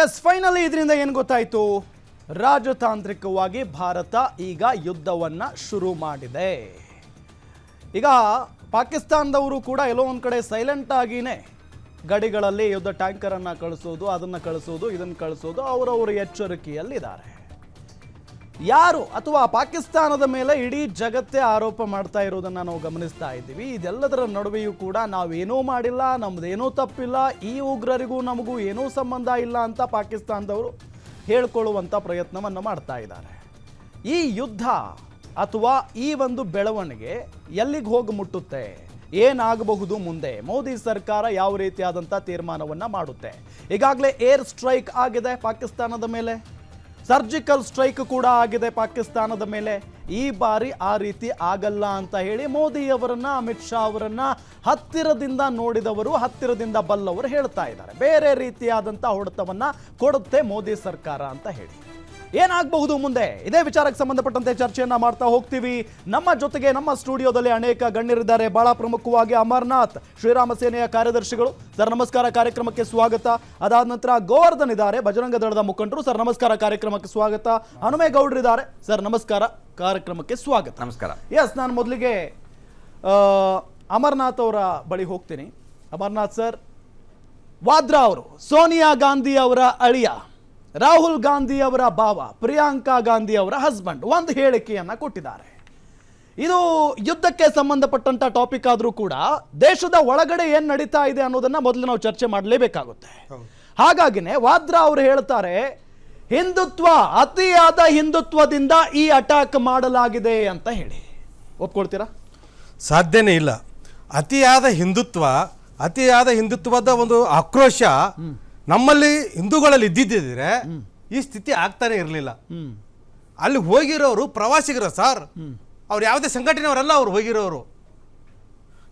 S finally ಇದರಿಂದ ಏನು ಗೊತ್ತಾಯಿತು? ರಾಜತಾಂತ್ರಿಕವಾಗಿ ಭಾರತ ಈಗ ಯುದ್ಧವನ್ನು ಶುರು ಮಾಡಿದೆ. ಈಗ ಪಾಕಿಸ್ತಾನದವರು ಕೂಡ ಎಲ್ಲೋ ಒಂದು ಕಡೆ ಸೈಲೆಂಟ್ ಆಗಿನೇ ಗಡಿಗಳಲ್ಲಿ ಯುದ್ಧ ಟ್ಯಾಂಕರನ್ನು ಕಳಿಸೋದು, ಅದನ್ನು ಕಳಿಸೋದು, ಇದನ್ನು ಕಳಿಸೋದು, ಅವರವರ ಎಚ್ಚರಿಕೆಯಲ್ಲಿದ್ದಾರೆ. ಯಾರು ಅಥವಾ ಪಾಕಿಸ್ತಾನದ ಮೇಲೆ ಇಡೀ ಜಗತ್ತೇ ಆರೋಪ ಮಾಡ್ತಾ ಇರೋದನ್ನ ನಾವು ಗಮನಿಸ್ತಾ ಇದ್ದೀವಿ. ಇದೆಲ್ಲದರ ನಡುವೆಯೂ ಕೂಡ ನಾವೇನೂ ಮಾಡಿಲ್ಲ, ನಮ್ದೇನೂ ತಪ್ಪಿಲ್ಲ, ಈ ಉಗ್ರರಿಗೂ ನಮಗೂ ಏನೂ ಸಂಬಂಧ ಇಲ್ಲ ಅಂತ ಪಾಕಿಸ್ತಾನದವರು ಹೇಳ್ಕೊಳ್ಳುವಂಥ ಪ್ರಯತ್ನವನ್ನು ಮಾಡ್ತಾ ಇದ್ದಾರೆ. ಈ ಯುದ್ಧ ಅಥವಾ ಈ ಒಂದು ಬೆಳವಣಿಗೆ ಎಲ್ಲಿಗೆ ಹೋಗಿ ಮುಟ್ಟುತ್ತೆ? ಏನಾಗಬಹುದು ಮುಂದೆ? ಮೋದಿ ಸರ್ಕಾರ ಯಾವ ರೀತಿಯಾದಂಥ ತೀರ್ಮಾನವನ್ನು ಮಾಡುತ್ತೆ? ಈಗಾಗಲೇ ಏರ್ ಸ್ಟ್ರೈಕ್ ಆಗಿದೆ ಪಾಕಿಸ್ತಾನದ ಮೇಲೆ. ಸರ್ಜಿಕಲ್ ಸ್ಟ್ರೈಕ್ ಕೂಡ ಆಗಿದೆ ಪಾಕಿಸ್ತಾನದ ಮೇಲೆ. ಈ ಬಾರಿ ಆ ರೀತಿ ಆಗಲ್ಲ ಅಂತ ಹೇಳಿ ಮೋದಿಯವರನ್ನ, ಅಮಿತ್ ಶಾ ಅವರನ್ನ ಹತ್ತಿರದಿಂದ ನೋಡಿದವರು, ಹತ್ತಿರದಿಂದ ಬಲ್ಲವರು ಹೇಳ್ತಾ ಇದ್ದಾರೆ. ಬೇರೆ ರೀತಿಯಾದಂಥ ಹೊಡೆತವನ್ನ ಕೊಡುತ್ತೆ ಮೋದಿ ಸರ್ಕಾರ ಅಂತ ಹೇಳಿ. ಏನಾಗಬಹುದು ಮುಂದೆ? ಇದೇ ವಿಚಾರಕ್ಕೆ ಸಂಬಂಧಪಟ್ಟಂತೆ ಚರ್ಚೆಯನ್ನ ಮಾಡ್ತಾ ಹೋಗ್ತೀವಿ. ನಮ್ಮ ಜೊತೆಗೆ ನಮ್ಮ ಸ್ಟುಡಿಯೋದಲ್ಲಿ ಅನೇಕ ಗಣ್ಯರಿದ್ದಾರೆ. ಬಹಳ ಪ್ರಮುಖವಾಗಿ ಅಮರ್ನಾಥ್ ಶ್ರೀರಾಮ ಸೇನೆಯ ಕಾರ್ಯದರ್ಶಿಗಳು. ಸರ್ ನಮಸ್ಕಾರ. ಕಾರ್ಯಕ್ರಮಕ್ಕೆ ಸ್ವಾಗತ. ಅದಾದ ನಂತರ ಗೋವರ್ಧನ್ ಇದ್ದಾರೆ. ಬಜರಂಗ ದಳದ ಮುಖಂಡರು. ಸರ್ ನಮಸ್ಕಾರ. ಕಾರ್ಯಕ್ರಮಕ್ಕೆ ಸ್ವಾಗತ. ಹನುಮೇಗೌಡರಿದ್ದಾರೆ ಸರ್ ನಮಸ್ಕಾರ. ಕಾರ್ಯಕ್ರಮಕ್ಕೆ ಸ್ವಾಗತ. ನಮಸ್ಕಾರ. ಎಸ್ ನಾನು ಮೊದಲಿಗೆ ಅಮರ್ನಾಥ್ ಅವರ ಬಳಿ ಹೋಗ್ತೀನಿ. ಅಮರ್ನಾಥ್ ಸರ್ ವಾದ್ರಾ ಅವರು ಸೋನಿಯಾ ಗಾಂಧಿ ಅವರ ಅಳಿಯ. ರಾಹುಲ್ ಗಾಂಧಿ ಅವರ ಭಾವ ಪ್ರಿಯಾಂಕಾ ಗಾಂಧಿ ಅವರ ಹಸ್ಬೆಂಡ್ ಒಂದು ಹೇಳಿಕೆಯನ್ನು ಕೊಟ್ಟಿದ್ದಾರೆ. ಇದು ಯುದ್ಧಕ್ಕೆ ಸಂಬಂಧಪಟ್ಟಂತ ಟಾಪಿಕ್ ಆದರೂ ಕೂಡ ದೇಶದ ಒಳಗಡೆ ಏನು ನಡೀತಾ ಇದೆ ಅನ್ನೋದನ್ನ ಮೊದಲು ನಾವು ಚರ್ಚೆ ಮಾಡಲೇಬೇಕಾಗುತ್ತೆ. ಹಾಗಾಗಿನೇ ವಾದ್ರಾ ಅವರು ಹೇಳ್ತಾರೆ ಹಿಂದುತ್ವ ಅತಿಯಾದ ಹಿಂದುತ್ವದಿಂದ ಈ ಅಟ್ಯಾಕ್ ಮಾಡಲಾಗಿದೆ ಅಂತ ಹೇಳಿ. ಒಪ್ಕೊಳ್ತೀರಾ? ಸಾಧ್ಯನೇ ಇಲ್ಲ. ಅತಿಯಾದ ಹಿಂದುತ್ವ ಅತಿಯಾದ ಹಿಂದುತ್ವದ ಒಂದು ಆಕ್ರೋಶ ನಮ್ಮಲ್ಲಿ ಹಿಂದೂಗಳಲ್ಲಿ ಇದ್ದಿದ್ದಿದ್ರೆ ಈ ಸ್ಥಿತಿ ಆಗ್ತಾನೆ ಇರಲಿಲ್ಲ. ಅಲ್ಲಿ ಹೋಗಿರೋರು ಪ್ರವಾಸಿಗರು ಸರ್. ಅವ್ರು ಯಾವುದೇ ಸಂಘಟನೆಯವರಲ್ಲ ಅವ್ರು ಹೋಗಿರೋರು.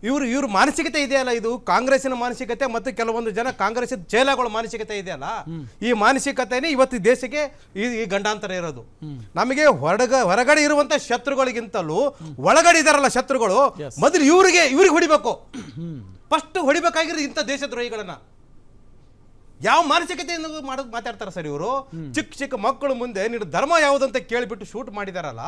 ಇವರು ಇವ್ರ ಮಾನಸಿಕತೆ ಇದೆಯಲ್ಲ ಇದು? ಕಾಂಗ್ರೆಸ್ಸಿನ ಮಾನಸಿಕತೆ ಮತ್ತು ಕೆಲವೊಂದು ಜನ ಕಾಂಗ್ರೆಸ್ ಚೇಲಾಗಳ ಮಾನಸಿಕತೆ ಇದೆಯಲ್ಲ? ಈ ಮಾನಸಿಕತೆನೇ ಇವತ್ತು ದೇಶಕ್ಕೆ ಈ ಈ ಗಂಡಾಂತರ ಇರೋದು. ನಮಗೆ ಹೊರಗ ಹೊರಗಡೆ ಇರುವಂಥ ಶತ್ರುಗಳಿಗಿಂತಲೂ ಒಳಗಡೆ ಇದಾರಲ್ಲ ಶತ್ರುಗಳು? ಮೊದಲು ಇವರಿಗೆ ಇವ್ರಿಗೆ ಹೊಡಿಬೇಕು. ಫಸ್ಟ್ ಹೊಡಿಬೇಕಾಗಿರೋದು ಇಂಥ ದೇಶದ್ರೋಹಿಗಳನ್ನ. ಯಾವ ಮಾನಸಿಕತೆಯಿಂದ ಮಾಡೋದು ಮಾತಾಡ್ತಾರೆ ಸರ್ ಇವರು? ಚಿಕ್ಕ ಚಿಕ್ಕ ಮಕ್ಕಳು ಮುಂದೆ ನೀನು ಧರ್ಮ ಯಾವುದಂತ ಕೇಳಿಬಿಟ್ಟು ಶೂಟ್ ಮಾಡಿದಾರಲ್ಲ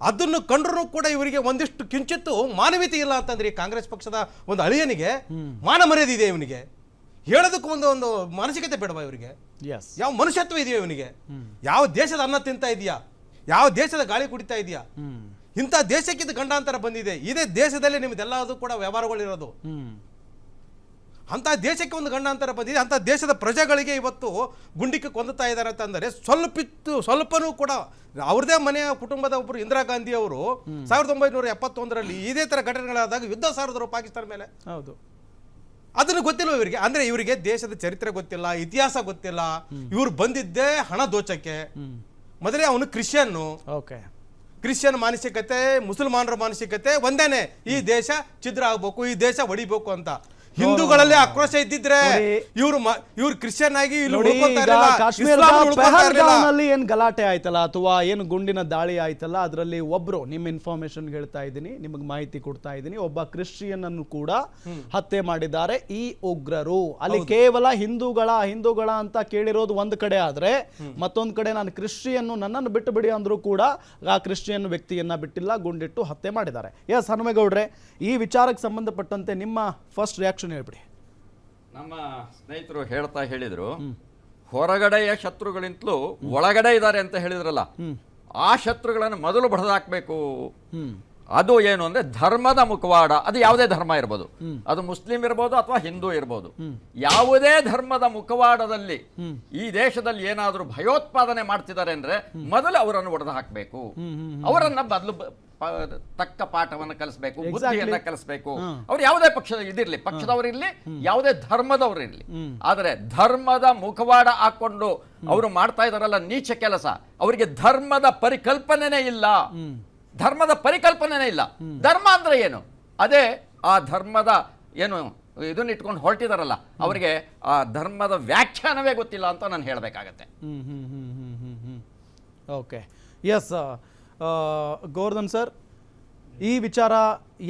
ಅದನ್ನು ಕಂಡ್ರು ಕೂಡ ಇವರಿಗೆ ಒಂದಿಷ್ಟು ಕಿಂಚಿತ್ತು ಮಾನವೀಯತೆ ಇಲ್ಲ ಅಂತಂದ್ರೆ ಈ ಕಾಂಗ್ರೆಸ್ ಪಕ್ಷದ ಒಂದು ಅಳಿಯನಿಗೆ ಮಾನ ಮರ್ಯಾದೆ ಇದೆ ಇವನಿಗೆ. ಹೇಳೋದಕ್ಕೂ ಒಂದು ಒಂದು ಮಾನಸಿಕತೆ ಬೇಡವಾ ಇವರಿಗೆ? ಯಾವ ಮನುಷ್ಯತ್ವ ಇದೆಯಾ ಇವನಿಗೆ? ಯಾವ ದೇಶದ ಅನ್ನ ತಿಂತಾ ಇದೆಯಾ? ಯಾವ ದೇಶದ ಗಾಳಿ ಕುಡಿತಾ ಇದೆಯಾ? ಇಂಥ ದೇಶಕ್ಕೆ ಗಂಡಾಂತರ ಬಂದಿದೆ. ಇದೇ ದೇಶದಲ್ಲಿ ನಿಮ್ದೆಲ್ಲದೂ ಕೂಡ ವ್ಯವಹಾರಗಳಿರೋದು. ಅಂಥ ದೇಶಕ್ಕೆ ಒಂದು ಗಂಡಾಂತರ ಬಂದಿದೆ ಅಂಥ ದೇಶದ ಪ್ರಜೆಗಳಿಗೆ ಇವತ್ತು ಗುಂಡಿಕ್ಕೆ ಕೊಂದುತ್ತಾ ಇದ್ದಾರೆ ಅಂತಂದರೆ ಸ್ವಲ್ಪಿತ್ತು ಸ್ವಲ್ಪನೂ ಕೂಡ ಅವ್ರದೇ ಮನೆಯ ಕುಟುಂಬದ ಒಬ್ಬರು ಇಂದಿರಾ ಗಾಂಧಿ ಅವರು ಸಾವಿರದ ಒಂಬೈನೂರ ಎಪ್ಪತ್ತೊಂದರಲ್ಲಿ ಇದೇ ಥರ ಘಟನೆಗಳಾದಾಗ ಯುದ್ಧ ಸಾರಿದ್ರು ಪಾಕಿಸ್ತಾನ ಮೇಲೆ. ಹೌದು. ಅದನ್ನು ಗೊತ್ತಿಲ್ಲ ಇವರಿಗೆ? ಅಂದರೆ ಇವರಿಗೆ ದೇಶದ ಚರಿತ್ರೆ ಗೊತ್ತಿಲ್ಲ ಇತಿಹಾಸ ಗೊತ್ತಿಲ್ಲ. ಇವ್ರು ಬಂದಿದ್ದೇ ಹಣ ದೋಚಕ್ಕೆ. ಮೊದಲೇ ಅವನು ಕ್ರಿಶ್ಚಿಯನ್ನು. ಓಕೆ. ಕ್ರಿಶ್ಚಿಯನ್ ಮಾನಸಿಕತೆ ಮುಸಲ್ಮಾನರ ಮಾನಸಿಕತೆ ಒಂದೇನೆ. ಈ ದೇಶ ಛಿದ್ರ ಆಗ್ಬೇಕು ಈ ದೇಶ ಒಡಿಬೇಕು ಅಂತ. ಹಿಂದೂಗಳಲ್ಲಿ ಆಕ್ರೋಶ ಇದ್ದಿದ್ರೆ. ಇವ್ರು ಇವ್ರು ಕ್ರಿಶ್ಚಿಯನ್ ಆಗಿ ಇಲ್ಲಿ. ಏನ್ ಗಲಾಟೆ ಆಯ್ತಲ್ಲ ಅಥವಾ ಏನು ಗುಂಡಿನ ದಾಳಿ ಆಯ್ತಲ್ಲ ಅದರಲ್ಲಿ ಒಬ್ರು ನಿಮ್ಮ ಇನ್ಫಾರ್ಮೇಶನ್ ಹೇಳ್ತಾ ಇದ್ದೀನಿ ನಿಮಗೆ ಮಾಹಿತಿ ಕೊಡ್ತಾ ಇದ್ದೀನಿ ಒಬ್ಬ ಕ್ರಿಶ್ಚಿಯನ್ ಅನ್ನು ಕೂಡ ಹತ್ಯೆ ಮಾಡಿದ್ದಾರೆ ಈ ಉಗ್ರರು. ಅಲ್ಲಿ ಕೇವಲ ಹಿಂದೂಗಳ ಹಿಂದೂಗಳ ಅಂತ ಕೇಳಿರೋದು ಒಂದ್ ಕಡೆ ಆದ್ರೆ ಮತ್ತೊಂದ್ ಕಡೆ ನಾನು ಕ್ರಿಶ್ಚಿಯನ್ ನನ್ನನ್ನು ಬಿಟ್ಟು ಬಿಡಿ ಅಂದ್ರೂ ಕೂಡ ಆ ಕ್ರಿಶ್ಚಿಯನ್ ವ್ಯಕ್ತಿಯನ್ನ ಬಿಟ್ಟಿಲ್ಲ ಗುಂಡಿಟ್ಟು ಹತ್ಯೆ ಮಾಡಿದ್ದಾರೆ. ಎಸ್ ಹನುಮೇಗೌಡ್ರೆ ಈ ವಿಚಾರಕ್ಕೆ ಸಂಬಂಧಪಟ್ಟಂತೆ ನಿಮ್ಮ ಫಸ್ಟ್ ರಿಯಾಕ್ಷನ್ ಹೇಳ್ಬಿಡಿ. ನಮ್ಮ ಸ್ನೇಹಿತರು ಹೇಳ್ತಾ ಹೇಳಿದ್ರು ಹೊರಗಡೆಯ ಶತ್ರುಗಳಿಂತಲೂ ಒಳಗಡೆ ಇದ್ದಾರೆ ಅಂತ ಹೇಳಿದ್ರಲ್ಲ ಆ ಶತ್ರುಗಳನ್ನು ಮೊದಲು ಬಡದಾಕ್ಬೇಕು. ಅದು ಏನು ಅಂದ್ರೆ ಧರ್ಮದ ಮುಖವಾಡ ಅದು ಯಾವುದೇ ಧರ್ಮ ಇರ್ಬೋದು. ಅದು ಮುಸ್ಲಿಂ ಇರ್ಬೋದು ಅಥವಾ ಹಿಂದೂ ಇರ್ಬೋದು. ಯಾವುದೇ ಧರ್ಮದ ಮುಖವಾಡದಲ್ಲಿ ಈ ದೇಶದಲ್ಲಿ ಏನಾದರೂ ಭಯೋತ್ಪಾದನೆ ಮಾಡ್ತಿದ್ದಾರೆ ಅಂದ್ರೆ ಮೊದಲು ಅವರನ್ನು ಒಡೆದು ಹಾಕಬೇಕು. ಅವರನ್ನ ಬದಲು ತಕ್ಕ ಪಾಠವನ್ನು ಕಲಿಸ್ಬೇಕು ಬುದ್ಧಿಯನ್ನ ಕಲಿಸ್ಬೇಕು. ಅವ್ರು ಯಾವುದೇ ಪಕ್ಷದ ಇದಿರ್ಲಿ ಪಕ್ಷದವರಿರ್ಲಿ ಯಾವುದೇ ಧರ್ಮದವರಿರಲಿ ಆದರೆ ಧರ್ಮದ ಮುಖವಾಡ ಹಾಕೊಂಡು ಅವರು ಮಾಡ್ತಾ ಇದಾರಲ್ಲ ನೀಚ ಕೆಲಸ ಅವರಿಗೆ ಧರ್ಮದ ಪರಿಕಲ್ಪನೆನೇ ಇಲ್ಲ. ಧರ್ಮದ ಪರಿಕಲ್ಪನೆನೇ ಇಲ್ಲ. ಧರ್ಮ ಅಂದ್ರೆ ಏನು? ಅದೇ ಆ ಧರ್ಮದ ಏನು ಇದನ್ನ ಇಟ್ಕೊಂಡು ಹೊರಟಿದಾರಲ್ಲ ಅವರಿಗೆ ಆ ಧರ್ಮದ ವ್ಯಾಖ್ಯಾನವೇ ಗೊತ್ತಿಲ್ಲ ಅಂತ ನಾನು ಹೇಳಬೇಕಾಗತ್ತೆ. Hmm hmm hmm hmm hmm hmm. Okay yes Govardhan sir ಈ ವಿಚಾರ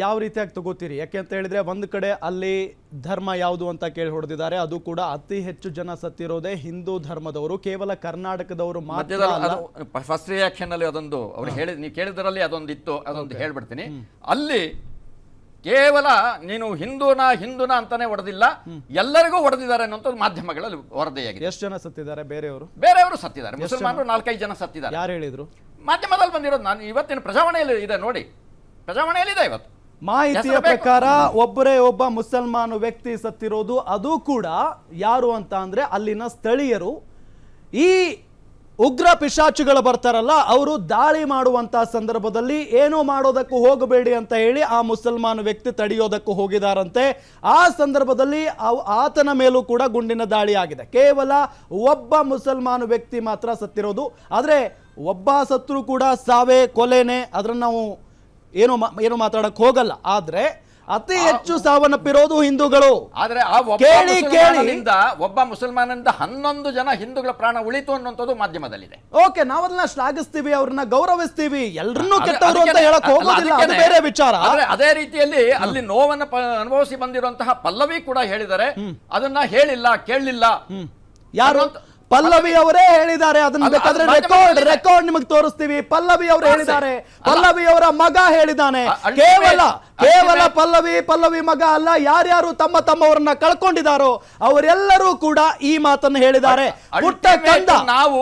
ಯಾವ ರೀತಿಯಾಗಿ ತಗೋತೀರಿ? ಯಾಕೆ ಅಂತ ಹೇಳಿದ್ರೆ ಒಂದು ಕಡೆ ಅಲ್ಲಿ ಧರ್ಮ ಯಾವುದು ಅಂತ ಕೇಳಿ ಹೊಡೆದಿದ್ದಾರೆ. ಅದು ಕೂಡ ಅತಿ ಹೆಚ್ಚು ಜನ ಸತ್ತಿರೋದೇ ಹಿಂದೂ ಧರ್ಮದವರು. ಕೇವಲ ಕರ್ನಾಟಕದವರು ಮಾತ್ರ ಫಸ್ಟ್ ರಿಯಾಕ್ಷನ್ ಅಲ್ಲಿ ಅದೊಂದು ಅವ್ರು ಹೇಳಿದ ನೀವು ಕೇಳಿದ್ರಲ್ಲಿ ಅದೊಂದು ಇತ್ತು ಅದೊಂದು ಹೇಳ್ಬಿಡ್ತೀನಿ ಅಲ್ಲಿ ಕೇವಲ ನೀನು ಹಿಂದೂನ ಹಿಂದೂನ ಅಂತಾನೆ ಹೊಡೆದಿಲ್ಲ ಎಲ್ಲರಿಗೂ ಹೊಡೆದಿದ್ದಾರೆ ಅನ್ನೋದು ಮಾಧ್ಯಮಗಳಲ್ಲಿ ವರದಿಯಾಗಿದೆ ಎಷ್ಟು ಜನ ಸತ್ತಿದ್ದಾರೆ ಬೇರೆಯವರು? ಬೇರೆಯವರು ಸತ್ತಿದ್ದಾರೆ ಮುಸಲ್ಮಾನರು ನಾಲ್ಕೈದು ಜನ ಸತ್ತಿದ್ದಾರೆ. ಯಾರು ಹೇಳಿದ್ರು? ಮಾಧ್ಯಮದಲ್ಲಿ ಬಂದಿರೋದು ನಾನು ಇವತ್ತಿನ ಪ್ರಜಾವಣೆಯಲ್ಲಿ ಇದೆ ನೋಡಿ. ಪ್ರಜಾವಣೆಯಲ್ಲಿ ಇದೆ ಇವತ್ತು. ಮಾಹಿತಿಯ ಪ್ರಕಾರ ಒಬ್ಬರೇ ಒಬ್ಬ ಮುಸಲ್ಮಾನ ವ್ಯಕ್ತಿ ಸತ್ತಿರೋದು ಅದು ಕೂಡ ಯಾರು ಅಂತ ಅಂದ್ರೆ ಅಲ್ಲಿನ ಸ್ಥಳೀಯರು. ಈ ಉಗ್ರ ಪಿಶಾಚುಗಳು ಬರ್ತಾರಲ್ಲ, ಅವರು ದಾಳಿ ಮಾಡುವಂತಹ ಸಂದರ್ಭದಲ್ಲಿ ಏನು ಮಾಡೋದಕ್ಕೂ ಹೋಗಬೇಡಿ ಅಂತ ಹೇಳಿ ಆ ಮುಸಲ್ಮಾನ ವ್ಯಕ್ತಿ ತಡೆಯೋದಕ್ಕೂ ಹೋಗಿದಾರಂತೆ. ಆ ಸಂದರ್ಭದಲ್ಲಿ ಆತನ ಮೇಲೂ ಕೂಡ ಗುಂಡಿನ ದಾಳಿ ಆಗಿದೆ ಕೇವಲ ಒಬ್ಬ ಮುಸಲ್ಮಾನ ವ್ಯಕ್ತಿ ಮಾತ್ರ ಸತ್ತಿರೋದು. ಆದರೆ ಒಬ್ಬ ಸತ್ರು ಕೂಡ ಸಾವೇ ಕೊಲೆನೆ. ಅದನ್ನು ನಾವು ಏನು ಏನು ಮಾತಾಡೋಕ್ಕೆ ಹೋಗಲ್ಲ. ಆದ್ರೆ ಅತಿ ಹೆಚ್ಚು ಸಾವನ್ನಪ್ಪಿರೋದು ಹಿಂದೂಗಳು. ಆದ್ರೆ ಆ ಒಬ್ಬ ಕೇಳಿ, ಮುಸಲ್ಮಾನನಿಂದ ಒಬ್ಬ ಮುಸಲ್ಮಾನನಿಂದ ಹನ್ನೊಂದು ಜನ ಹಿಂದೂಗಳ ಪ್ರಾಣ ಉಳಿತು ಅನ್ನುವಂಥದ್ದು ಮಾಧ್ಯಮದಲ್ಲಿದೆ. ಓಕೆ ನಾವದನ್ನ ಶ್ಲಾಘಿಸ್ತೀವಿ ಅವ್ರನ್ನ ಗೌರವಿಸ್ತೀವಿ. ಎಲ್ರನ್ನೂ ಅದೇ- ಕೆಟ್ಟವರು ಅಂತ ಹೇಳಕ್ ಹೋಗೋದಿಲ್ಲ ಅದು ಬೇರೆ ವಿಚಾರ. ಆದ್ರೆ ಅದೇ ರೀತಿಯಲ್ಲಿ ಅಲ್ಲಿ ನೋವನ್ನ ಅನುಭವಿಸಿ ಬಂದಿರುವಂತಹ ಪಲ್ಲವಿ ಕೂಡ ಹೇಳಿದ್ದಾರೆ ಅದನ್ನ ಹೇಳಿಲ್ಲ ಕೇಳಲಿಲ್ಲ. ಯಾರು? ಪಲ್ಲವಿ ಅವರೇ ಹೇಳಿದ್ದಾರೆ ಅದನ್ನ ಅದು- ಬೇಕಾದ್ರೆ ರೆಕಾರ್ಡ್ ರೆಕಾರ್ಡ್ ನಿಮಗೆ ತೋರಿಸ್ತೀವಿ. ಪಲ್ಲವಿ ಅವರು. ಹೇಳಿದ್ದಾರೆ. ಪಲ್ಲವಿ ಅವರ ಮಗ ಹೇಳಿದ್ದಾನೆ. ಕೇವಲ ಕೇವಲ ಪಲ್ಲವಿ ಪಲ್ಲವಿ ಮಗ ಅಲ್ಲ ಯಾರ್ಯಾರು ತಮ್ಮ ತಮ್ಮವರನ್ನ ಕಳ್ಕೊಂಡಿದ್ದಾರೋ ಅವರೆಲ್ಲರೂ ಕೂಡ ಈ ಮಾತನ್ನು ಹೇಳಿದ್ದಾರೆ. ಪುಟ್ಟ ಕಂದ ನಾವು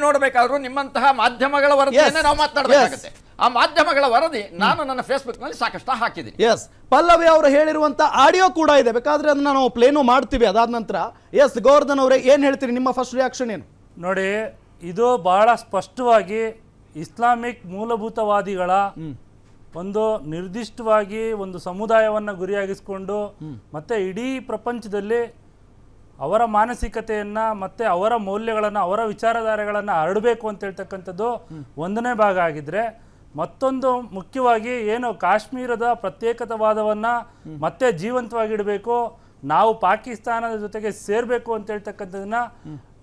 ನೋಡಬೇಕಾದ್ರೂ ನಿಮ್ಮಂತಹ ಮಾಧ್ಯಮಗಳ ವರದಿಯನ್ನೇ ನಾವು ಮಾತನಾಡಬೇಕಾಗುತ್ತೆ ಆ ಮಾಧ್ಯಮಗಳ ವರದಿ ನಾನು ನನ್ನ ಫೇಸ್ಬುಕ್ನಲ್ಲಿ ಸಾಕಷ್ಟು ಹಾಕಿದ್ದೀನಿ. ಎಸ್ ಪಲ್ಲವಿ ಅವರು ಹೇಳಿರುವಂತ ಆಡಿಯೋ ಕೂಡ ಇದೆ. ಬೇಕಾದ್ರೆ ಅದನ್ನ ನಾವು ಪ್ಲೇನು ಮಾಡ್ತೀವಿ. ಅದಾದ ನಂತರ ಎಸ್ ಗೋವರ್ಧನ್ ಅವರೇ ಏನು ಹೇಳ್ತೀರಿ? ನಿಮ್ಮ ಫಸ್ಟ್ ರಿಯಾಕ್ಷನ್ ಏನು? ನೋಡಿ ಇದು ಬಹಳ ಸ್ಪಷ್ಟವಾಗಿ ಇಸ್ಲಾಮಿಕ್ ಮೂಲಭೂತವಾದಿಗಳ ಒಂದು ನಿರ್ದಿಷ್ಟವಾಗಿ ಒಂದು ಸಮುದಾಯವನ್ನು ಗುರಿಯಾಗಿಸಿಕೊಂಡು ಮತ್ತೆ ಇಡೀ ಪ್ರಪಂಚದಲ್ಲಿ ಅವರ ಮಾನಸಿಕತೆಯನ್ನು ಮತ್ತೆ ಅವರ ಮೌಲ್ಯಗಳನ್ನು ಅವರ ವಿಚಾರಧಾರೆಗಳನ್ನು ಹರಡಬೇಕು ಅಂತ ಹೇಳ್ತಕ್ಕಂಥದ್ದು ಒಂದನೇ ಭಾಗ ಆಗಿದ್ರೆ ಮತ್ತೊಂದು ಮುಖ್ಯವಾಗಿ ಏನು ಕಾಶ್ಮೀರದ ಪ್ರತ್ಯೇಕತಾವಾದವನ್ನ ಮತ್ತೆ ಜೀವಂತವಾಗಿಡಬೇಕು, ನಾವು ಪಾಕಿಸ್ತಾನದ ಜೊತೆಗೆ ಸೇರಬೇಕು ಅಂತ ಹೇಳ್ತಕ್ಕಂಥದನ್ನ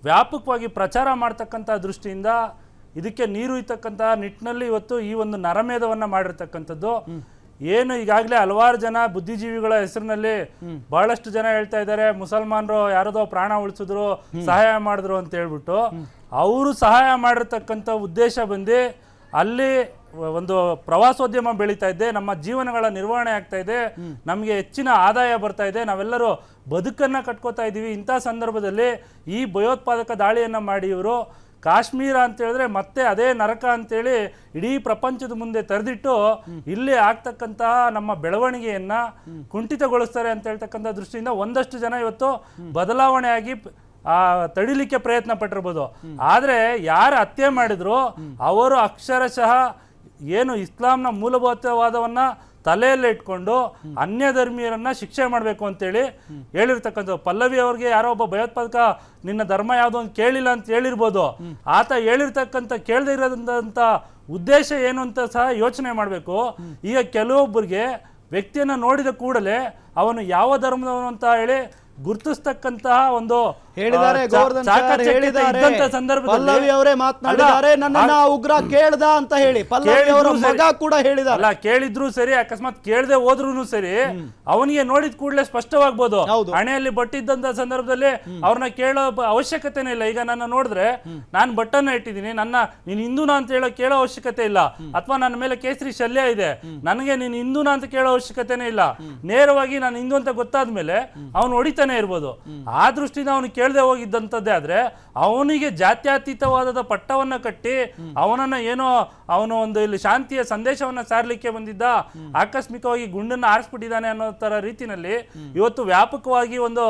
ವ್ಯಾಪಕವಾಗಿ ಪ್ರಚಾರ ಮಾಡ್ತಕ್ಕಂಥ ದೃಷ್ಟಿಯಿಂದ ಇದಕ್ಕೆ ನೀರು ಇರ್ತಕ್ಕಂಥ ನಿಟ್ಟಿನಲ್ಲಿ ಇವತ್ತು ಈ ಒಂದು ನರಮೇಧವನ್ನ ಮಾಡಿರ್ತಕ್ಕಂಥದ್ದು. ಏನು ಈಗಾಗಲೇ ಹಲವಾರು ಜನ ಬುದ್ಧಿಜೀವಿಗಳ ಹೆಸರಿನಲ್ಲಿ ಬಹಳಷ್ಟು ಜನ ಹೇಳ್ತಾ ಇದ್ದಾರೆ, ಮುಸಲ್ಮಾನರು ಯಾರದೋ ಪ್ರಾಣ ಉಳಿಸಿದ್ರು, ಸಹಾಯ ಮಾಡಿದ್ರು ಅಂತ ಹೇಳ್ಬಿಟ್ಟು. ಅವರು ಸಹಾಯ ಮಾಡಿರ್ತಕ್ಕಂಥ ಉದ್ದೇಶ ಬಂದು ಅಲ್ಲಿ ಒಂದು ಪ್ರವಾಸೋದ್ಯಮ ಬೆಳೀತಾ ಇದೆ ನಮ್ಮ ಜೀವನಗಳ ನಿರ್ವಹಣೆ ಆಗ್ತಾ ಇದೆ ನಮಗೆ ಹೆಚ್ಚಿನ ಆದಾಯ ಬರ್ತಾ ಇದೆ ನಾವೆಲ್ಲರೂ ಬದುಕನ್ನ ಕಟ್ಕೋತಾ ಇದ್ದೀವಿ ಇಂಥ ಸಂದರ್ಭದಲ್ಲಿ ಈ ಭಯೋತ್ಪಾದಕ ದಾಳಿಯನ್ನು ಮಾಡಿ ಇವರು ಕಾಶ್ಮೀರ ಅಂತ ಹೇಳಿದ್ರೆ ಮತ್ತೆ ಅದೇ ನರಕ ಅಂತೇಳಿ ಇಡೀ ಪ್ರಪಂಚದ ಮುಂದೆ ತೆರೆದಿಟ್ಟು ಇಲ್ಲಿ ಆಗ್ತಕ್ಕಂತಹ ನಮ್ಮ ಬೆಳವಣಿಗೆಯನ್ನ ಕುಂಠಿತಗೊಳಿಸ್ತಾರೆ ಅಂತ ಹೇಳ್ತಕ್ಕಂಥ ದೃಷ್ಟಿಯಿಂದ ಒಂದಷ್ಟು ಜನ ಇವತ್ತು ಬದಲಾವಣೆಯಾಗಿ ಆ ತಡಿಲಿಕ್ಕೆ ಪ್ರಯತ್ನ ಪಟ್ಟಿರ್ಬೋದು. ಆದ್ರೆ ಯಾರು ಹತ್ಯೆ ಮಾಡಿದ್ರು ಅವರು ಅಕ್ಷರಶಃ ಏನು ಇಸ್ಲಾಂನ ಮೂಲಭೂತವಾದವನ್ನ ತಲೆಯಲ್ಲೇ ಇಟ್ಕೊಂಡು ಅನ್ಯ ಧರ್ಮೀಯರನ್ನ ಶಿಕ್ಷೆ ಮಾಡಬೇಕು ಅಂತೇಳಿ ಹೇಳಿರ್ತಕ್ಕಂಥ ಪಲ್ಲವಿ ಅವ್ರಿಗೆ ಯಾರೋ ಒಬ್ಬ ಭಯೋತ್ಪಾದಕ, ನಿನ್ನ ಧರ್ಮ ಯಾವುದು ಅಂತ ಕೇಳಿಲ್ಲ ಅಂತ ಹೇಳಿರ್ಬೋದು. ಆತ ಹೇಳಿರ್ತಕ್ಕಂಥ, ಕೇಳದೇ ಇರೋದಂತ ಉದ್ದೇಶ ಏನು ಅಂತ ಸಹ ಯೋಚನೆ ಮಾಡಬೇಕು. ಈಗ ಕೆಲವೊಬ್ಬರಿಗೆ ವ್ಯಕ್ತಿಯನ್ನ ನೋಡಿದ ಕೂಡಲೇ ಅವನು ಯಾವ ಧರ್ಮದವನು ಅಂತ ಹೇಳಿ ಗುರುತಿಸ್ತಕ್ಕಂತಹ ಒಂದು ಹೇಳಿದ್ದಾರೆ ಗೋವರ್ಧನ್ ಪಲ್ಲವಿ ಅವರೇ ಮಾತನಾಡಿದ್ದಾರೆ. ನನ್ನನ್ನ ಉಗ್ರ ಕೇಳ್ದ ಅಂತ ಹೇಳಿ. ಪಲ್ಲವಿ ಅವರ ಮಗ ಕೂಡ ಹೇಳಿದ್ದಾರೆ. ಅಲ್ಲ ಕೇಳಿದ್ರು ಸರಿ ಅಕಸ್ಮಾತ್ ಕೇಳದೆ ಹೋದ್ರು ಸರಿ ಅವನಿಗೆ ನೋಡಿದ ಕೂಡಲೇ ಸ್ಪಷ್ಟವಾಗ್ಬೋದು. ಹಣೆಯಲ್ಲಿ ಬಟ್ಟಿದ್ದಂತ ಸಂದರ್ಭದಲ್ಲಿ ಅವ್ರನ್ನ ಕೇಳೋ ಅವಶ್ಯಕತೆನೇ ಇಲ್ಲ. ಈಗ ನನ್ನ ನೋಡಿದ್ರೆ ನಾನು ಬಟ್ಟನ್ನ ಇಟ್ಟಿದ್ದೀನಿ ನನ್ನ ನೀನ್ ಹಿಂದೂನಾ ಅಂತ ಹೇಳೋ ಕೇಳೋ ಅವಶ್ಯಕತೆ ಇಲ್ಲ. ಅಥವಾ ನನ್ನ ಮೇಲೆ ಕೇಸರಿ ಶಲ್ಯ ಇದೆ. ನನಗೆ ನೀನ್ ಹಿಂದೂನಾ ಅಂತ ಕೇಳೋ ಅವಶ್ಯಕತೆನೇ ಇಲ್ಲ. ನೇರವಾಗಿ ನಾನು ಹಿಂದೂ ಅಂತ ಗೊತ್ತಾದ್ಮೇಲೆ ಅವನು ಹೊಡಿತಾನೆ ಇರ್ಬೋದು. ಆ ದೃಷ್ಟಿಯಿಂದ ಅವನು ಕೇಳದೆ ಹೋಗಿದ್ದಂಥದ್ದೇ ಆದ್ರೆ ಅವನಿಗೆ ಜಾತ್ಯತೀತವಾದ ಪಟ್ಟವನ್ನ ಕಟ್ಟಿ ಅವನನ್ನ ಏನೋ ಅವನು ಒಂದು ಇಲ್ಲಿ ಶಾಂತಿಯ ಸಂದೇಶವನ್ನ ಸಾರಲಿಕ್ಕೆ ಬಂದಿದ್ದ, ಆಕಸ್ಮಿಕವಾಗಿ ಗುಂಡನ್ನ ಆರಿಸ್ಬಿಟ್ಟಿದ್ದಾನೆ ಅನ್ನೋ ತರ ರೀತಿಯಲ್ಲಿ ಇವತ್ತು ವ್ಯಾಪಕವಾಗಿ ಒಂದು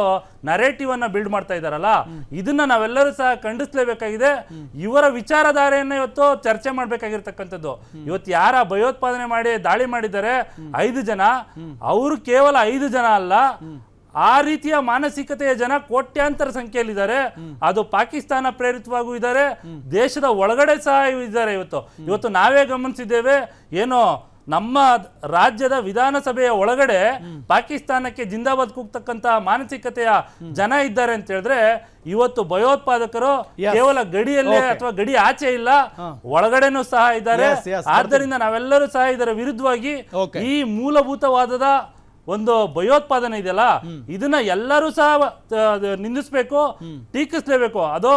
ನರೇಟಿವ್ ಅನ್ನ ಬಿಲ್ಡ್ ಮಾಡ್ತಾ ಇದ್ದಾರಲ್ಲ, ಇದನ್ನ ನಾವೆಲ್ಲರೂ ಸಹ ಖಂಡಿಸ್ಲೇಬೇಕಾಗಿದೆ. ಇವರ ವಿಚಾರಧಾರೆಯನ್ನ ಇವತ್ತು ಚರ್ಚೆ ಮಾಡ್ಬೇಕಾಗಿರ್ತಕ್ಕಂಥದ್ದು. ಇವತ್ತು ಯಾರ ಭಯೋತ್ಪಾದನೆ ಮಾಡಿ ದಾಳಿ ಮಾಡಿದ್ದಾರೆ, ಐದು ಜನ. ಅವರು ಕೇವಲ ಐದು ಜನ ಅಲ್ಲ ಆ ರೀತಿಯ ಮಾನಸಿಕತೆಯ ಜನ ಕೋಟ್ಯಾಂತರ ಸಂಖ್ಯೆಯಲ್ಲಿದ್ದಾರೆ. ಅದು ಪಾಕಿಸ್ತಾನ ಪ್ರೇರಿತವಾಗೂ ಇದ್ದಾರೆ. ದೇಶದ ಒಳಗಡೆ ಸಹ ಇದ್ದಾರೆ ಇವತ್ತು. ಇವತ್ತು ನಾವೇ ಗಮನಿಸಿದ್ದೇವೆ ಏನೋ ನಮ್ಮ ರಾಜ್ಯದ ವಿಧಾನಸಭೆಯ ಒಳಗಡೆ ಪಾಕಿಸ್ತಾನಕ್ಕೆ ಜಿಂದಾಬಾದ್ ಕೂಗ್ತಕ್ಕಂತ ಮಾನಸಿಕತೆಯ ಜನ ಇದ್ದಾರೆ ಅಂತ ಹೇಳಿದ್ರೆ ಇವತ್ತು ಭಯೋತ್ಪಾದಕರು ಕೇವಲ ಗಡಿಯಲ್ಲೇ ಅಥವಾ ಗಡಿ ಆಚೆ ಇಲ್ಲ ಒಳಗಡೆನೂ ಸಹ ಇದ್ದಾರೆ. ಆದ್ದರಿಂದ ನಾವೆಲ್ಲರೂ ಸಹ ಇದರ ವಿರುದ್ಧವಾಗಿ ಈ ಮೂಲಭೂತವಾದದ ಒಂದು ಭಯೋತ್ಪಾದನೆ ಇದೆಯಲ್ಲ ಇದನ್ನ ಎಲ್ಲರೂ ಸಹ ನಿಂದಿಸ್ಬೇಕು ಟೀಕಿಸ್ಲೇಬೇಕು. ಅದು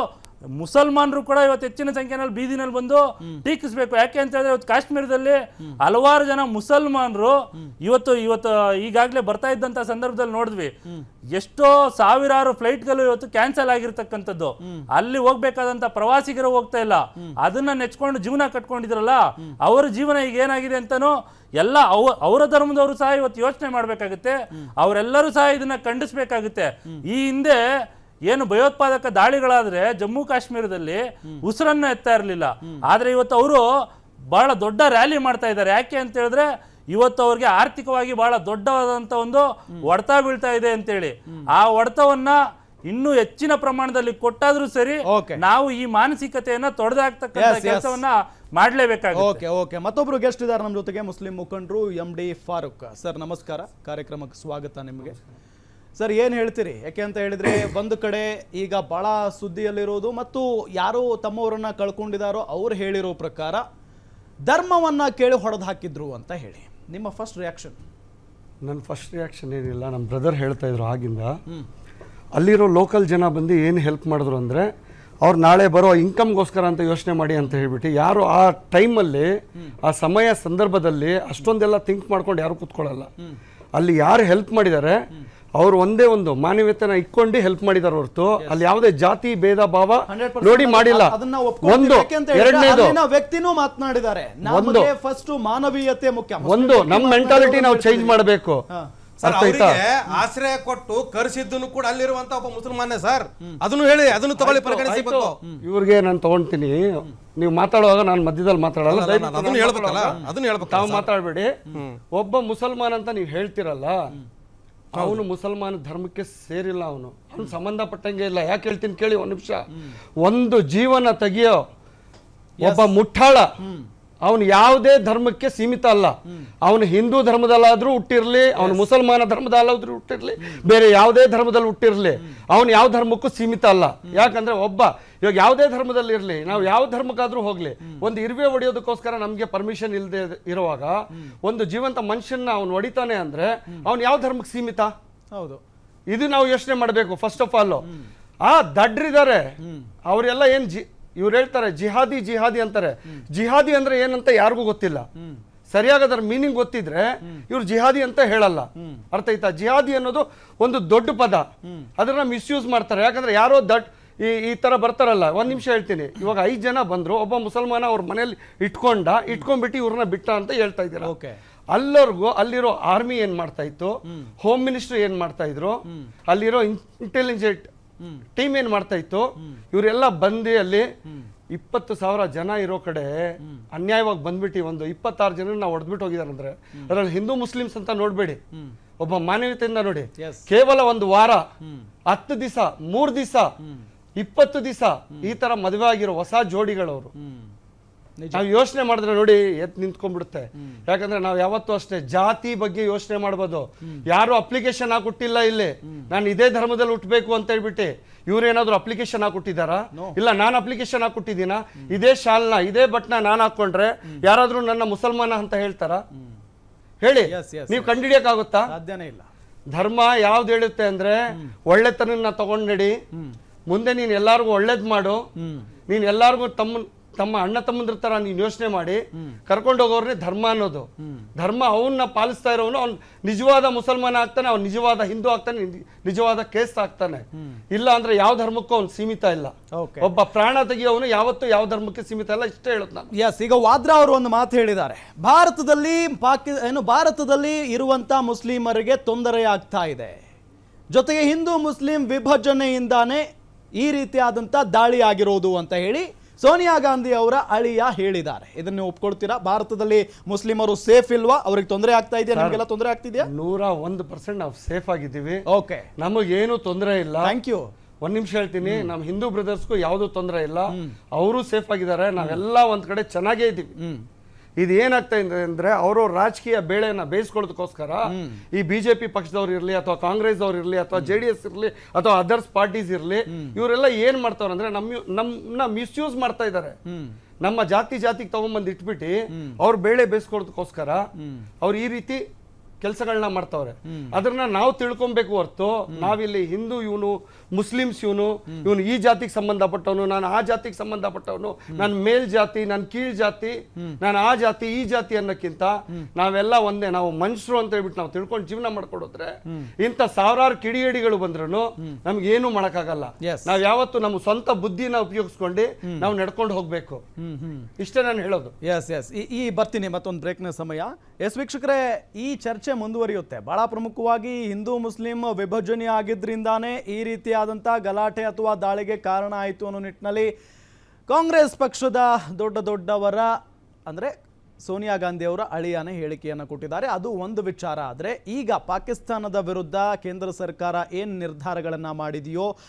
ಮುಸಲ್ಮಾನರು ಕೂಡ ಇವತ್ತು ಹೆಚ್ಚಿನ ಸಂಖ್ಯೆನಲ್ಲಿ ಬೀದಿನಲ್ಲಿ ಬಂದು ಟೀಕಿಸ್ಬೇಕು. ಯಾಕೆ ಅಂತ ಹೇಳಿದ್ರೆ ಇವತ್ತು ಕಾಶ್ಮೀರದಲ್ಲಿ ಹಲವಾರು ಜನ ಮುಸಲ್ಮಾನರು ಇವತ್ತು ಇವತ್ತು ಈಗಾಗಲೇ ಬರ್ತಾ ಇದ್ದಂತ ಸಂದರ್ಭದಲ್ಲಿ ನೋಡಿದ್ವಿ. ಎಷ್ಟೋ ಸಾವಿರಾರು ಫ್ಲೈಟ್ಗಳು ಇವತ್ತು ಕ್ಯಾನ್ಸಲ್ ಆಗಿರ್ತಕ್ಕಂಥದ್ದು. ಅಲ್ಲಿ ಹೋಗ್ಬೇಕಾದಂತ ಪ್ರವಾಸಿಗರು ಹೋಗ್ತಾ ಇಲ್ಲ. ಅದನ್ನ ನೆಚ್ಕೊಂಡು ಜೀವನ ಕಟ್ಕೊಂಡಿದ್ರಲ್ಲ ಅವರ ಜೀವನ ಈಗ ಏನಾಗಿದೆ ಅಂತಾನು ಎಲ್ಲ ಅವ ಅವರ ಧರ್ಮದವರು ಸಹ ಇವತ್ತು ಯೋಚನೆ ಮಾಡ್ಬೇಕಾಗುತ್ತೆ. ಅವರೆಲ್ಲರೂ ಸಹ ಇದನ್ನ ಖಂಡಿಸ್ಬೇಕಾಗುತ್ತೆ. ಈ ಹಿಂದೆ ಏನು ಭಯೋತ್ಪಾದಕ ದಾಳಿಗಳಾದ್ರೆ ಜಮ್ಮು ಕಾಶ್ಮೀರದಲ್ಲಿ ಉಸಿರನ್ನ ಎತ್ತಾ ಇರಲಿಲ್ಲ. ಆದ್ರೆ ಇವತ್ತು ಅವರು ಬಹಳ ದೊಡ್ಡ ರ್ಯಾಲಿ ಮಾಡ್ತಾ ಇದ್ದಾರೆ. ಯಾಕೆ ಅಂತ ಹೇಳಿದ್ರೆ ಇವತ್ತು ಅವ್ರಿಗೆ ಆರ್ಥಿಕವಾಗಿ ಬಹಳ ದೊಡ್ಡವಾದಂತ ಒಂದು ಹೊಡೆತ ಬೀಳ್ತಾ ಇದೆ ಅಂತೇಳಿ. ಆ ಹೊಡೆತವನ್ನ ಇನ್ನೂ ಹೆಚ್ಚಿನ ಪ್ರಮಾಣದಲ್ಲಿ ಕೊಟ್ಟಾದ್ರೂ ಸರಿ. ನಾವು ಈ ಮಾನಸಿಕತೆಯನ್ನ ತೊಡೆದಾಕ್ತಕ್ಕಂಥ. ಕೆಲಸವನ್ನ ಮಾಡ್ಲೇಬೇಕಾಗುತ್ತೆ. Okay okay. ಮತ್ತೊಬ್ರು ಗೆಸ್ಟ್ ಇದ್ದಾರೆ ನಮ್ಮ ಜೊತೆಗೆ ಮುಸ್ಲಿಂ ಮುಖಂಡರು ಎಂ ಡಿ ಫಾರೂಕ್ ಸರ್ ನಮಸ್ಕಾರ. ಕಾರ್ಯಕ್ರಮಕ್ಕೆ ಸ್ವಾಗತ ನಿಮಗೆ. ಸರ್ ಏನು ಹೇಳ್ತೀರಿ? ಯಾಕೆ ಅಂತ ಹೇಳಿದ್ರೆ ಒಂದು ಕಡೆ ಈಗ ಬಹಳ ಸುದ್ದಿಯಲ್ಲಿರೋದು ಮತ್ತು ಯಾರು ತಮ್ಮವರನ್ನ ಕಳ್ಕೊಂಡಿದ್ದಾರೋ ಅವ್ರು ಹೇಳಿರೋ ಪ್ರಕಾರ ಧರ್ಮವನ್ನ ಕೇಳಿ ಹೊಡೆದು ಹಾಕಿದ್ರು ಅಂತ ಹೇಳಿ. ನಿಮ್ಮ ಫಸ್ಟ್ ರಿಯಾಕ್ಷನ್ ನನ್ನ ಫಸ್ಟ್ ರಿಯಾಕ್ಷನ್ ಏನಿಲ್ಲ ನಮ್ಮ ಬ್ರದರ್ ಹೇಳ್ತಾ ಇದ್ರು ಆಗಿಂದ. ಅಲ್ಲಿರೋ ಲೋಕಲ್ ಜನ ಬಂದು ಏನು ಹೆಲ್ಪ್ ಮಾಡಿದ್ರು ಅಂದರೆ ಅವ್ರು ನಾಳೆ ಬರೋ ಇನ್ಕಮ್ಗೋಸ್ಕರ ಅಂತ ಯೋಚನೆ ಮಾಡಿ ಅಂತ ಹೇಳ್ಬಿಟ್ಟು ಯಾರು ಆ ಟೈಮಲ್ಲಿ ಆ ಸಮಯ ಸಂದರ್ಭದಲ್ಲಿ ಅಷ್ಟೊಂದೆಲ್ಲ ಥಿಂಕ್ ಮಾಡ್ಕೊಂಡು ಯಾರು ಕೂತ್ಕೊಳ್ಳಲ್ಲ. ಅಲ್ಲಿ ಯಾರು ಹೆಲ್ಪ್ ಮಾಡಿದ್ದಾರೆ ಅವ್ರು ಒಂದೇ ಒಂದು ಮಾನವೀಯತೆನ ಇಟ್ಕೊಂಡು ಹೆಲ್ಪ್ ಮಾಡಿದಾರ ಹೊರತು. ಅಲ್ಲಿ ಯಾವುದೇ ಜಾತಿ ಭೇದ ಭಾವ ನೋಡಿ ಮಾಡಿಲ್ಲ. ಒಂದು ಎರಡನೇದು. ವ್ಯಕ್ತಿನೂ ಮಾತನಾಡಿದ್ದಾರೆ. ಒಂದು. ಫಸ್ಟ್ ಮಾನವೀಯತೆ ಮುಖ್ಯ. ಒಂದು ನಮ್ಮ ಮೆಂಟಾಲಿಟಿ ನಾವು ಚೇಂಜ್ ಮಾಡಬೇಕು. ಸರ್ ಅವರಿಗೆ ಆಶ್ರಯ ಕೊಟ್ಟು ಕರೆಸಿದ್ದನ್ನು ಕೂಡ ಅಲ್ಲಿರುವಂತ ಒಬ್ಬ ಮುಸಲ್ಮಾನೆ ಸರ್. ಅದನ್ನು ಹೇಳಿ ಅದನ್ನು ತಗೊಳ್ಳಿ ಪರಿಗಣಿಸಿ ಇವ್ರಿಗೆ ನಾನು ತಗೊಂತೀನಿ. ನೀವು ಮಾತಾಡುವಾಗ ನಾನು ಮಧ್ಯದಲ್ಲಿ ಮಾತಾಡಲ್ಲ ಅದನ್ನು ಹೇಳ್ಬೇಕಲ್ಲ ಅದನ್ನು ಹೇಳ್ಬೇಕು ತಾವು ಮಾತಾಡಬೇಡಿ. ಒಬ್ಬ ಮುಸಲ್ಮಾನ್ ಅಂತ ನೀವು ಹೇಳ್ತಿರಲ್ಲ ಅವನು ಮುಸಲ್ಮಾನ ಧರ್ಮಕ್ಕೆ ಸೇರಿಲ್ಲ ಅವನು. ಅವನು ಸಂಬಂಧಪಟ್ಟಂಗೆ ಇಲ್ಲ. ಯಾಕೆ ಹೇಳ್ತೀನಿ ಕೇಳಿ ಒಂದು ನಿಮಿಷ. ಒಂದು ಜೀವನ ತೆಗಿಯೋ ಒಬ್ಬ ಮುಟ್ಟಾಳ ಅವನು ಯಾವುದೇ ಧರ್ಮಕ್ಕೆ ಸೀಮಿತ ಅಲ್ಲ. ಅವನು ಹಿಂದೂ ಧರ್ಮದಲ್ಲಾದ್ರೂ ಹುಟ್ಟಿರಲಿ ಅವನು ಮುಸಲ್ಮಾನ ಧರ್ಮದಲ್ಲಾದ್ರೂ ಹುಟ್ಟಿರಲಿ ಬೇರೆ ಯಾವುದೇ ಧರ್ಮದಲ್ಲಿ ಹುಟ್ಟಿರಲಿ ಅವನು ಯಾವ ಧರ್ಮಕ್ಕೂ ಸೀಮಿತ ಅಲ್ಲ. ಯಾಕಂದ್ರೆ ಒಬ್ಬ ಇವಾಗ ಯಾವುದೇ ಧರ್ಮದಲ್ಲಿ ಇರಲಿ ನಾವು ಯಾವ ಧರ್ಮಕ್ಕಾದ್ರೂ ಹೋಗ್ಲಿ ಒಂದು ಇರುವೆ ಹೊಡೆಯೋದಕ್ಕೋಸ್ಕರ ನಮಗೆ ಪರ್ಮಿಷನ್ ಇಲ್ಲದೆ ಇರುವಾಗ ಒಂದು ಜೀವಂತ ಮನುಷ್ಯನ ಅವನು ಹೊಡಿತಾನೆ ಅಂದ್ರೆ ಅವನು ಯಾವ ಧರ್ಮಕ್ಕೆ ಸೀಮಿತ? ಹೌದು. ಇದು ನಾವು ಯೋಚನೆ ಮಾಡಬೇಕು ಫಸ್ಟ್ ಆಫ್ ಆಲ್ ಆ ದಡ್ರಿದ್ದಾರೆ ಅವರೆಲ್ಲ ಏನು ಜಿ ಇವ್ರು ಹೇಳ್ತಾರೆ ಜಿಹಾದಿ ಜಿಹಾದಿ ಅಂತಾರೆ. ಜಿಹಾದಿ ಅಂದ್ರೆ ಏನಂತ ಯಾರಿಗೂ ಗೊತ್ತಿಲ್ಲ. ಸರಿಯಾಗಿ ಅದರ ಮೀನಿಂಗ್ ಗೊತ್ತಿದ್ರೆ ಇವ್ರು ಜಿಹಾದಿ ಅಂತ ಹೇಳಲ್ಲ. ಅರ್ಥ ಆಯ್ತಾ? ಜಿಹಾದಿ ಅನ್ನೋದು ಒಂದು ದೊಡ್ಡ ಪದ. ಅದನ್ನ ಮಿಸ್ಯೂಸ್ ಮಾಡ್ತಾರೆ. ಯಾಕಂದ್ರೆ ಯಾರೋ ದಟ್ ಈ ಈ ತರ ಬರ್ತಾರಲ್ಲ. ಒಂದ್ ನಿಮಿಷ ಹೇಳ್ತೀನಿ. ಇವಾಗ ಐದ್ ಜನ ಬಂದ್ರು ಒಬ್ಬ ಮುಸಲ್ಮಾನ ಅವ್ರ ಮನೇಲಿ ಇಟ್ಕೊಂಡ ಇಟ್ಕೊಂಡ್ಬಿಟ್ಟು ಇವ್ರನ್ನ ಬಿಟ್ಟ ಅಂತ ಹೇಳ್ತಾ ಇದ್ದೀರಾ? ಅಲ್ಲರ್ಗೂ ಅಲ್ಲರಿಗೂ ಅಲ್ಲಿರೋ ಆರ್ಮಿ ಏನ್ ಮಾಡ್ತಾ ಇತ್ತು? ಹೋಮ್. ಮಿನಿಸ್ಟರ್ ಏನ್ ಮಾಡ್ತಾ ಇದ್ರು? ಅಲ್ಲಿರೋ ಇಂಟೆಲಿಜೆಂಟ್ ಟೀಮ್ ಏನ್ ಮಾಡ್ತಾ ಇತ್ತು? ಇವರೆಲ್ಲ ಬಂದು ಅಲ್ಲಿ ಇಪ್ಪತ್ತು ಸಾವಿರ ಜನ ಇರೋ ಕಡೆ ಅನ್ಯಾಯವಾಗಿ ಬಂದ್ಬಿಟ್ಟು ಒಂದು ಇಪ್ಪತ್ತಾರು ಜನ ನಾವು ಹೊಡೆದ್ಬಿಟ್ಟು ಹೋಗಿದಾರೆ ಅಂದ್ರೆ. ಅದ್ರಲ್ಲಿ ಹಿಂದೂ ಮುಸ್ಲಿಮ್ಸ್ ಅಂತ ನೋಡ್ಬೇಡಿ. ಒಬ್ಬ ಮಾನವೀಯತೆಯಿಂದ ನೋಡಿ. ಕೇವಲ ಒಂದು ವಾರ ಹತ್ತು ದಿವಸ ಮೂರ್ ದಿವಸ ಇಪ್ಪತ್ತು ದಿವಸ ಈ ತರ ಮದುವೆ ಆಗಿರೋ ಹೊಸ ಜೋಡಿಗಳವರು. ನಾವು ಯೋಚನೆ ಮಾಡಿದ್ರೆ ನೋಡಿ ಎತ್ ನಿಂತ್ಕೊಂಡ್ಬಿಡುತ್ತೆ. ಯಾಕಂದ್ರೆ ನಾವು ಯಾವತ್ತೂ ಅಷ್ಟೇ ಜಾತಿ ಬಗ್ಗೆ ಯೋಚನೆ ಮಾಡ್ಬೋದು. ಯಾರು ಅಪ್ಲಿಕೇಶನ್ ಹಾಕೊಟ್ಟಿಲ್ಲ ಇಲ್ಲಿ. ನಾನು ಇದೇ ಧರ್ಮದಲ್ಲಿ ಹುಟ್ಟಬೇಕು ಅಂತ ಹೇಳ್ಬಿಟ್ಟು ಇವ್ರೇನಾದ್ರು ಅಪ್ಲಿಕೇಶನ್ ಹಾಕೊಟ್ಟಿದಾರಾ ಇಲ್ಲ ನಾನು ಅಪ್ಲಿಕೇಶನ್ ಹಾಕೊಟ್ಟಿದ್ದೀನ? ಇದೇ ಶಾಲ್ನ ಇದೇ ಬಟ್ನ ನಾನು ಹಾಕೊಂಡ್ರೆ ಯಾರಾದ್ರೂ ನನ್ನ ಮುಸಲ್ಮಾನ ಅಂತ ಹೇಳ್ತಾರಾ? ಹೇಳಿ. ನೀವು ಕಂಡಿಡಿಯಕ್ಕಾಗುತ್ತಾ ಸಾಧ್ಯನೇ ಇಲ್ಲ. ಧರ್ಮ ಯಾವ್ದು ಹೇಳುತ್ತೆ ಅಂದ್ರೆ ಒಳ್ಳೆತನನ್ನ ತಗೊಂಡ್ ನಡಿ. ಮುಂದೆ ನೀನ್ ಎಲ್ಲಾರ್ಗು ಒಳ್ಳೇದ್ ಮಾಡು. ನೀನ್ ಎಲ್ಲಾರ್ಗು ತಮ್ಮ ತಮ್ಮ ಅಣ್ಣ ತಮ್ಮಂದ್ರ ತರ ನೀನ್ ಯೋಚನೆ ಮಾಡಿ ಕರ್ಕೊಂಡು ಹೋಗೋರ್ನೇ ಧರ್ಮ ಅನ್ನೋದು. ಧರ್ಮ ಅವನ್ನ ಪಾಲಿಸ್ತಾ ಇರೋನು ಅವ್ನು ನಿಜವಾದ ಮುಸಲ್ಮಾನ ಆಗ್ತಾನೆ ಅವ್ನು ನಿಜವಾದ ಹಿಂದೂ ಆಗ್ತಾನೆ ನಿಜವಾದ ಕೇಸ್ ಆಗ್ತಾನೆ. ಇಲ್ಲ ಅಂದ್ರೆ ಯಾವ ಧರ್ಮಕ್ಕೂ ಅವ್ನು ಸೀಮಿತ ಇಲ್ಲ. ಒಬ್ಬ ಪ್ರಾಣ ತೆಗಿಯೋನು ಯಾವತ್ತೂ ಯಾವ ಧರ್ಮಕ್ಕೆ ಸೀಮಿತ ಇಲ್ಲ ಇಷ್ಟೇ ಹೇಳುದು ನಾನು. ಎಸ್ ಈಗ ವಾದ್ರಾ ಅವರು ಒಂದು ಮಾತು ಹೇಳಿದ್ದಾರೆ. ಭಾರತದಲ್ಲಿ ಪಾಕಿ ಏನು ಭಾರತದಲ್ಲಿ ಇರುವಂತ ಮುಸ್ಲಿಮರಿಗೆ ತೊಂದರೆ ಆಗ್ತಾ ಇದೆ. ಜೊತೆಗೆ ಹಿಂದೂ ಮುಸ್ಲಿಂ ವಿಭಜನೆಯಿಂದಾನೇ ಈ ರೀತಿಯಾದಂಥ ದಾಳಿ ಆಗಿರೋದು ಅಂತ ಹೇಳಿ ಸೋನಿಯಾ ಗಾಂಧಿ ಅವರ ಅಳಿಯ ಹೇಳಿದ್ದಾರೆ. ಇದನ್ನ ನೀವು ಒಪ್ಕೊಳ್ತೀರಾ? ಭಾರತದಲ್ಲಿ ಮುಸ್ಲಿಮರು ಸೇಫ್ ಇಲ್ವಾ? ಅವ್ರಿಗೆ ತೊಂದರೆ ಆಗ್ತಾ ಇದೆಯಾ? ನಿಮಗೆಲ್ಲ ತೊಂದರೆ ಆಗ್ತಿದ್ಯಾ? ನೂರ ಒಂದು ಪರ್ಸೆಂಟ್ ನಾವು ಸೇಫ್ ಆಗಿದ್ದೀವಿ. ಓಕೆ. ನಮಗೇನು ತೊಂದರೆ ಇಲ್ಲ. ಥ್ಯಾಂಕ್ ಯು ಒಂದ್ ನಿಮಿಷ ಹೇಳ್ತೀನಿ. ನಮ್ಮ ಹಿಂದೂ ಬ್ರದರ್ಸ್ಗೂ ಯಾವ್ದು ತೊಂದರೆ ಇಲ್ಲ. ಅವರು ಸೇಫ್ ಆಗಿದ್ದಾರೆ. ನಾವೆಲ್ಲ ಒಂದ್ ಕಡೆ ಚೆನ್ನಾಗೇ ಇದ್ದೀವಿ. ಇದು ಏನಾಗ್ತಾ ಇದೆ ಅಂದ್ರೆ ಅವರು ರಾಜಕೀಯ ಬೇಳೆಯನ್ನ ಬೇಯಿಸ್ಕೊಳ್ಳೋದಕ್ಕೋಸ್ಕರ ಈ ಬಿಜೆಪಿ ಪಕ್ಷದವ್ರು ಇರ್ಲಿ ಅಥವಾ ಕಾಂಗ್ರೆಸ್ ಅವ್ರು ಇರ್ಲಿ ಅಥವಾ ಜೆ ಡಿ ಎಸ್ ಇರ್ಲಿ ಅಥವಾ ಅದರ್ಸ್ ಪಾರ್ಟೀಸ್ ಇರ್ಲಿ ಇವರೆಲ್ಲ ಏನ್ ಮಾಡ್ತಾವ್ರೆ ಅಂದ್ರೆ ನಮ್ಮ ನಮ್ಮನ್ನ ಮಿಸ್ಯೂಸ್ ಮಾಡ್ತಾ ಇದ್ದಾರೆ ನಮ್ಮ ಜಾತಿ ಜಾತಿಗೆ ತಗೊಂಡ್ಬಂದು ಇಟ್ಬಿಟ್ಟು ಅವ್ರ ಬೇಳೆ ಬೇಯಿಸ್ಕೊಳ್ಳೋದಕ್ಕೋಸ್ಕರ ಅವ್ರು ಈ ರೀತಿ ಕೆಲಸಗಳನ್ನ ಮಾಡ್ತಾವ್ರೆ. ಅದನ್ನ ನಾವು ತಿಳ್ಕೊಬೇಕು ಹೊರತು ನಾವಿಲ್ಲಿ ಹಿಂದೂ ಇವನು ಮುಸ್ಲಿಮ್ಸ್ ಇವನು ಇವನು ಈ ಜಾತಿಗೆ ಸಂಬಂಧಪಟ್ಟವನು ನಾನು ಆ ಜಾತಿಗೆ ಸಂಬಂಧಪಟ್ಟವನು ನಾನು ಮೇಲ್ ಜಾತಿ ನಾನು ಕೀಳ್ ಜಾತಿ ನಾನು ಆ ಜಾತಿ ಈ ಜಾತಿ ಅನ್ನೋಕ್ಕಿಂತ ನಾವೆಲ್ಲ ಒಂದೇ ನಾವು ಮನುಷ್ಯರು ಅಂತ ಹೇಳ್ಬಿಟ್ಟು ನಾವು ತಿಳ್ಕೊಂಡು ಜೀವನ ಮಾಡ್ಕೊಡೋದ್ರೆ ಇಂಥ ಸಾವಿರಾರು ಕಿಡಿಗೇಡಿಗಳು ಬಂದ್ರು ನಮ್ಗೆ ಏನು ಮಾಡಕ್ಕಾಗಲ್ಲ. ನಾವ್ ಯಾವತ್ತು ನಮ್ಮ ಸ್ವಂತ ಬುದ್ಧಿನ ಉಪಯೋಗಿಸ್ಕೊಂಡು ನಾವು ನಡ್ಕೊಂಡು ಹೋಗ್ಬೇಕು. ಇಷ್ಟೇ ನಾನು ಹೇಳೋದು. ಎಸ್ ಎಸ್ ಈ ಈ ಬರ್ತೀನಿ ಮತ್ತೊಂದು ಬ್ರೇಕ್ನ ಸಮಯ. ಎಸ್ ವೀಕ್ಷಕರೇ ಈ ಚರ್ಚೆ ಮುಂದುವರಿಯುತ್ತೆ. ಬಹಳ ಪ್ರಮುಖವಾಗಿ ಹಿಂದೂ, ಮುಸ್ಲಿಂ ವಿಭಜನೆ ಆಗಿದ್ದರಿಂದಾನೇ ಈ ರೀತಿಯಾದಂಥ ಗಲಾಟೆ ಅಥವಾ ದಾಳಿಗೆ ಕಾರಣ ಆಯಿತು ಅನ್ನೋ ನಿಟ್ಟಿನಲ್ಲಿ ಕಾಂಗ್ರೆಸ್ ಪಕ್ಷದ ದೊಡ್ಡ ದೊಡ್ಡವರ, ಅಂದರೆ ಸೋನಿಯಾ ಗಾಂಧಿ ಅವರ ಅಳಿಯನೇ ಹೇಳಿಕೆಯನ್ನು ಕೊಟ್ಟಿದ್ದಾರೆ. ಅದು ಒಂದು ವಿಚಾರ. ಆದರೆ ಈಗ ಪಾಕಿಸ್ತಾನದ ವಿರುದ್ಧ ಕೇಂದ್ರ ಸರ್ಕಾರ ಏನು ನಿರ್ಧಾರಗಳನ್ನು ಮಾಡಿದೆಯೋ